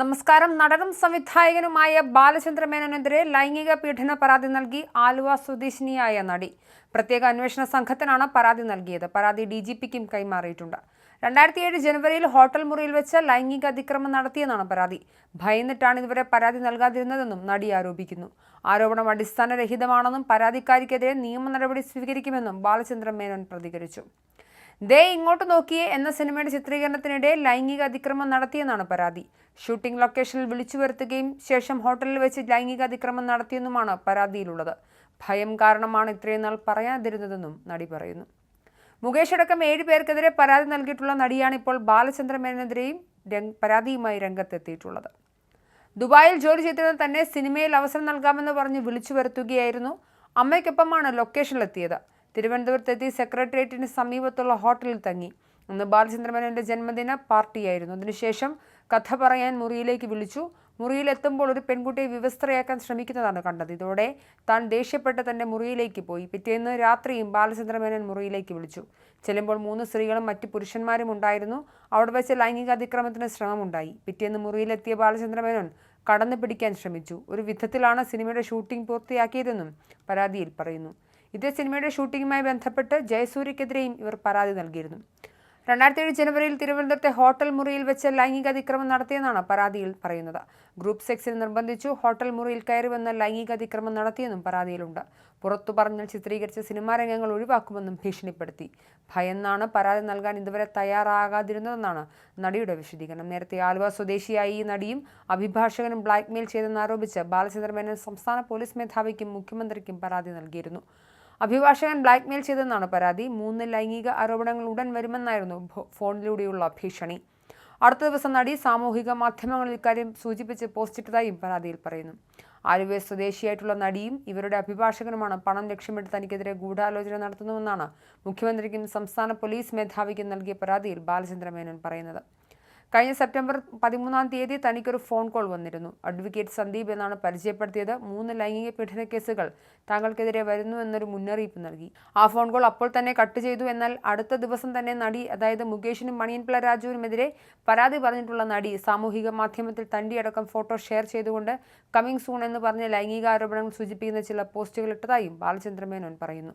നമസ്കാരം. നടനും സംവിധായകനുമായ ബാലചന്ദ്ര മേനോനെതിരെ ലൈംഗിക പീഡന പരാതി നൽകി ആലുവ സ്വദേശിനിയായ നടി. പ്രത്യേക അന്വേഷണ സംഘത്തിനാണ് പരാതി നൽകിയത്. പരാതി ഡി ജി പിക്കും കൈമാറിയിട്ടുണ്ട്. രണ്ടായിരത്തി ഏഴ് ജനുവരിയിൽ ഹോട്ടൽ മുറിയിൽ വെച്ച് ലൈംഗിക അതിക്രമം നടത്തിയെന്നാണ് പരാതി. ഭയന്നിട്ടാണ് ഇതുവരെ പരാതി നൽകാതിരുന്നതെന്നും നടി ആരോപിക്കുന്നു. ആരോപണം അടിസ്ഥാനരഹിതമാണെന്നും പരാതിക്കാരിക്കെതിരെ നിയമ നടപടി സ്വീകരിക്കുമെന്നും ബാലചന്ദ്രൻ മേനോൻ പ്രതികരിച്ചു. ദേ ഇങ്ങോട്ട് നോക്കിയേ എന്ന സിനിമയുടെ ചിത്രീകരണത്തിനിടെ ലൈംഗിക അതിക്രമം നടത്തിയെന്നാണ് പരാതി. ഷൂട്ടിംഗ് ലൊക്കേഷനിൽ വിളിച്ചു വരുത്തുകയും ശേഷം ഹോട്ടലിൽ വെച്ച് ലൈംഗിക അതിക്രമം നടത്തിയെന്നുമാണ് പരാതിയിലുള്ളത്. ഭയം കാരണമാണ് ഇത്രയും നാൾ പറയാതിരുന്നതെന്നും നടി പറയുന്നു. മുകേഷ് അടക്കം ഏഴ് പേർക്കെതിരെ പരാതി നൽകിയിട്ടുള്ള നടിയാണ് ഇപ്പോൾ ബാലചന്ദ്ര മേനോനെതിരെയും പരാതിയുമായി രംഗത്തെത്തിയിട്ടുള്ളത്. ദുബായിൽ ജോലി ചെയ്തിരുന്ന തന്നെ സിനിമയിൽ അവസരം നൽകാമെന്ന് പറഞ്ഞ് വിളിച്ചു വരുത്തുകയായിരുന്നു. അമ്മയ്ക്കൊപ്പമാണ് ലൊക്കേഷനിലെത്തിയത്. തിരുവനന്തപുരത്തെത്തി സെക്രട്ടേറിയറ്റിന് സമീപത്തുള്ള ഹോട്ടലിൽ തങ്ങി. അന്ന് ബാലചന്ദ്രമേനോന്റെ ജന്മദിന പാർട്ടിയായിരുന്നു. അതിനുശേഷം കഥ പറയാൻ മുറിയിലേക്ക് വിളിച്ചു. മുറിയിലെത്തുമ്പോൾ ഒരു പെൺകുട്ടിയെ വിവസ്ത്രയാക്കാൻ ശ്രമിക്കുന്നതാണ് കണ്ടത്. ഇതോടെ താൻ ദേഷ്യപ്പെട്ട് തന്റെ മുറിയിലേക്ക് പോയി. പിറ്റേന്ന് രാത്രിയും ബാലചന്ദ്രമേനോൻ മുറിയിലേക്ക് വിളിച്ചു. ചെല്ലുമ്പോൾ മൂന്ന് സ്ത്രീകളും മറ്റ് പുരുഷന്മാരും ഉണ്ടായിരുന്നു. അവിടെ വെച്ച് ലൈംഗിക അതിക്രമത്തിന് ശ്രമമുണ്ടായി. പിറ്റേന്ന് മുറിയിലെത്തിയ ബാലചന്ദ്രമേനോൻ കടന്നു പിടിക്കാൻ ശ്രമിച്ചു. ഒരു വിധത്തിലാണ് സിനിമയുടെ ഷൂട്ടിംഗ് പൂർത്തിയാക്കിയതെന്നും പരാതിയിൽ പറയുന്നു. ഇതേ സിനിമയുടെ ഷൂട്ടിങ്ങുമായി ബന്ധപ്പെട്ട് ജയസൂര്യക്കെതിരെയും ഇവർ പരാതി നൽകിയിരുന്നു. രണ്ടായിരത്തി ഏഴ് ജനുവരിയിൽ തിരുവനന്തപുരത്തെ ഹോട്ടൽ മുറിയിൽ വെച്ച് ലൈംഗിക അതിക്രമം നടത്തിയെന്നാണ് പരാതിയിൽ പറയുന്നത്. ഗ്രൂപ്പ് സെക്സിന് നിർബന്ധിച്ചു ഹോട്ടൽ മുറിയിൽ കയറി വന്ന ലൈംഗിക അതിക്രമം നടത്തിയെന്നും പരാതിയിലുണ്ട്. പുറത്തു പറഞ്ഞാൽ ചിത്രീകരിച്ച സിനിമാ രംഗങ്ങൾ ഒഴിവാക്കുമെന്നും ഭീഷണിപ്പെടുത്തി. ഭയന്നാണ് പരാതി നൽകാൻ ഇതുവരെ തയ്യാറാകാതിരുന്നതെന്നാണ് നടിയുടെ വിശദീകരണം. നേരത്തെ ആലുവ സ്വദേശിയായ ഈ നടിയും അഭിഭാഷകനും ബ്ലാക്ക്മെയിൽ ചെയ്തെന്നാരോപിച്ച് ബാലചന്ദ്രമേനോൻ സംസ്ഥാന പോലീസ് മേധാവിക്കും മുഖ്യമന്ത്രിക്കും പരാതി നൽകിയിരുന്നു. അഭിഭാഷകൻ ബ്ലാക്ക്മെയിൽ ചെയ്തെന്നാണ് പരാതി. മൂന്ന് ലൈംഗിക ആരോപണങ്ങൾ ഉടൻ വരുമെന്നായിരുന്നു ഫോണിലൂടെയുള്ള ഭീഷണി. അടുത്ത ദിവസം നടി സാമൂഹിക മാധ്യമങ്ങളിൽ ഇക്കാര്യം സൂചിപ്പിച്ച് പോസ്റ്റിട്ടതായും പരാതിയിൽ പറയുന്നു. ആലുവ സ്വദേശിയായിട്ടുള്ള നടിയും ഇവരുടെ അഭിഭാഷകനുമാണ് പണം ലക്ഷ്യമിട്ട് തനിക്കെതിരെ ഗൂഢാലോചന നടത്തുന്നുവെന്നാണ് മുഖ്യമന്ത്രിക്കും സംസ്ഥാന പോലീസ് മേധാവിക്കും നൽകിയ പരാതിയിൽ ബാലചന്ദ്രമേനോൻ പറയുന്നത്. കഴിഞ്ഞ സെപ്റ്റംബർ പതിമൂന്നാം തീയതി തനിക്കൊരു ഫോൺ കോൾ വന്നിരുന്നു. അഡ്വക്കേറ്റ് സന്ദീപ് എന്നാണ് പരിചയപ്പെടുത്തിയത്. മൂന്ന് ലൈംഗിക പീഡന കേസുകൾ താങ്കൾക്കെതിരെ വരുന്നു എന്നൊരു മുന്നറിയിപ്പ് നൽകി. ആ ഫോൺ കോൾ അപ്പോൾ തന്നെ കട്ട് ചെയ്തു എന്നാൽ അടുത്ത ദിവസം തന്നെ നടി അതായത് മുകേഷിനും മണിയൻപിള്ള രാജുവിനുമെതിരെ പരാതി പറഞ്ഞിട്ടുള്ള നടി സാമൂഹിക മാധ്യമത്തിൽ തണ്ടിയടക്കം ഫോട്ടോ ഷെയർ ചെയ്തുകൊണ്ട് കമ്മിങ് സൂൺ എന്ന് പറഞ്ഞ ലൈംഗിക ആരോപണങ്ങൾ സൂചിപ്പിക്കുന്ന ചില പോസ്റ്റുകൾ ഇട്ടതായും ബാലചന്ദ്രമേനോൻ പറയുന്നു.